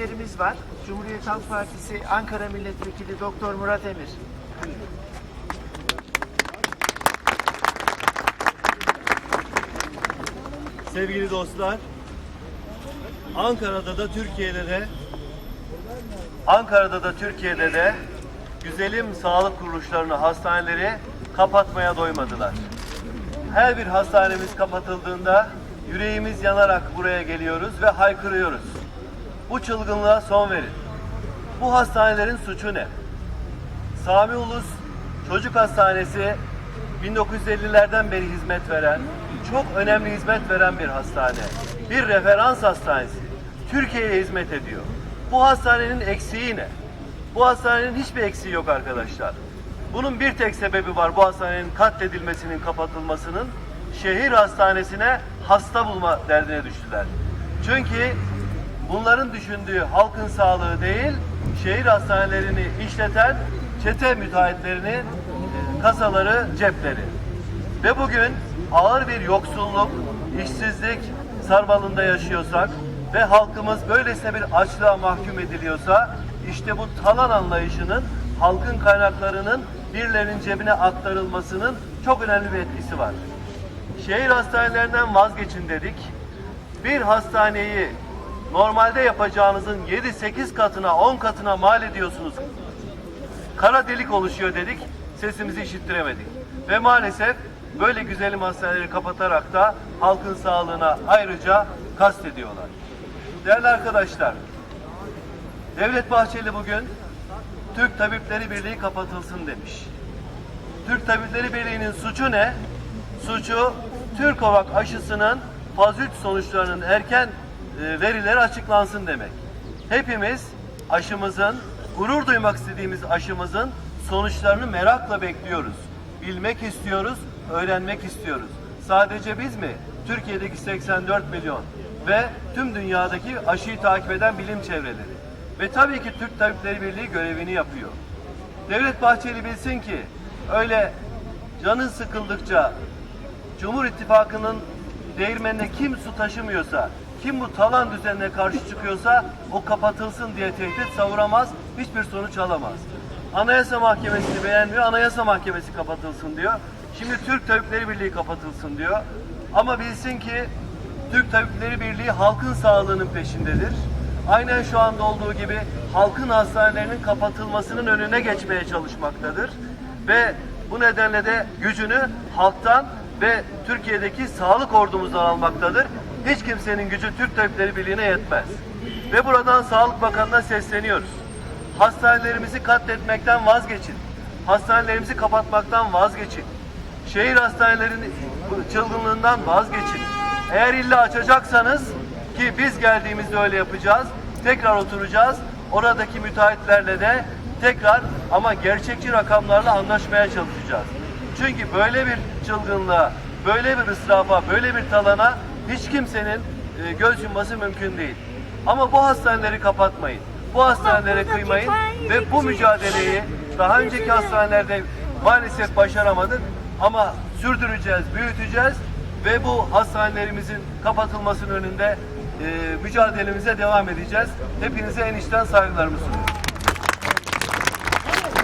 vekillerimiz var. Cumhuriyet Halk Partisi Ankara Milletvekili Doktor Murat Emir. Sevgili dostlar, Ankara'da da Türkiye'de de Ankara'da da Türkiye'de de güzelim sağlık kuruluşlarını, hastaneleri kapatmaya doymadılar. Her bir hastanemiz kapatıldığında yüreğimiz yanarak buraya geliyoruz ve haykırıyoruz. Bu çılgınlığa son verin. Bu hastanelerin suçu ne? Sami Ulus Çocuk Hastanesi 1950'lerden beri hizmet veren, çok önemli hizmet veren bir hastane. Bir referans hastanesi. Türkiye'ye hizmet ediyor. Bu hastanenin eksiği ne? Bu hastanenin hiçbir eksiği yok arkadaşlar. Bunun bir tek sebebi var bu hastanenin katledilmesinin, kapatılmasının. Şehir hastanesine hasta bulma derdine düştüler. Çünkü bunların düşündüğü halkın sağlığı değil, şehir hastanelerini işleten çete müteahhitlerinin e, kasaları, cepleri. Ve bugün ağır bir yoksulluk, işsizlik sarmalında yaşıyorsak ve halkımız böylesine bir açlığa mahkum ediliyorsa işte bu talan anlayışının halkın kaynaklarının birilerinin cebine aktarılmasının çok önemli bir etkisi var. Şehir hastanelerinden vazgeçin dedik. Bir hastaneyi normalde yapacağınızın 7-8 katına 10 katına mal ediyorsunuz. Kara delik oluşuyor dedik. Sesimizi işittiremedik. Ve maalesef böyle güzelim hastaneleri kapatarak da halkın sağlığına ayrıca kastediyorlar. Değerli arkadaşlar, Devlet Bahçeli bugün Türk Tabipleri Birliği kapatılsın demiş. Türk Tabipleri Birliği'nin suçu ne? Suçu Türkovak aşısının faz 3 sonuçlarının erken e, verileri açıklansın demek. Hepimiz aşımızın, gurur duymak istediğimiz aşımızın sonuçlarını merakla bekliyoruz. Bilmek istiyoruz, öğrenmek istiyoruz. Sadece biz mi? Türkiye'deki 84 milyon ve tüm dünyadaki aşıyı takip eden bilim çevreleri. Ve tabii ki Türk Tabipleri Birliği görevini yapıyor. Devlet Bahçeli bilsin ki öyle canın sıkıldıkça Cumhur İttifakı'nın değirmenine kim su taşımıyorsa, kim bu talan düzenine karşı çıkıyorsa o kapatılsın diye tehdit savuramaz, hiçbir sonuç alamaz. Anayasa Mahkemesi'ni beğenmiyor, Anayasa Mahkemesi kapatılsın diyor. Şimdi Türk Tabipleri Birliği kapatılsın diyor. Ama bilsin ki Türk Tabipleri Birliği halkın sağlığının peşindedir. Aynen şu anda olduğu gibi halkın hastanelerinin kapatılmasının önüne geçmeye çalışmaktadır. Ve bu nedenle de gücünü halktan ve Türkiye'deki sağlık ordumuzdan almaktadır. Hiç kimsenin gücü Türk Tabipleri Birliği'ne yetmez. Ve buradan Sağlık Bakanı'na sesleniyoruz. Hastanelerimizi katletmekten vazgeçin. Hastanelerimizi kapatmaktan vazgeçin. Şehir hastanelerinin çılgınlığından vazgeçin. Eğer illa açacaksanız ki biz geldiğimizde öyle yapacağız. Tekrar oturacağız. Oradaki müteahhitlerle de tekrar ama gerçekçi rakamlarla anlaşmaya çalışacağız. Çünkü böyle bir çılgınlığa, böyle bir ısrafa, böyle bir talana hiç kimsenin e, göz yumması mümkün değil. Ama bu hastaneleri kapatmayın. Bu hastanelere kıymayın ve bu mücadeleyi daha önceki hastanelerde maalesef başaramadık ama sürdüreceğiz, büyüteceğiz ve bu hastanelerimizin kapatılmasının önünde e, mücadelemize devam edeceğiz. Hepinize en içten saygılarımı sunuyorum.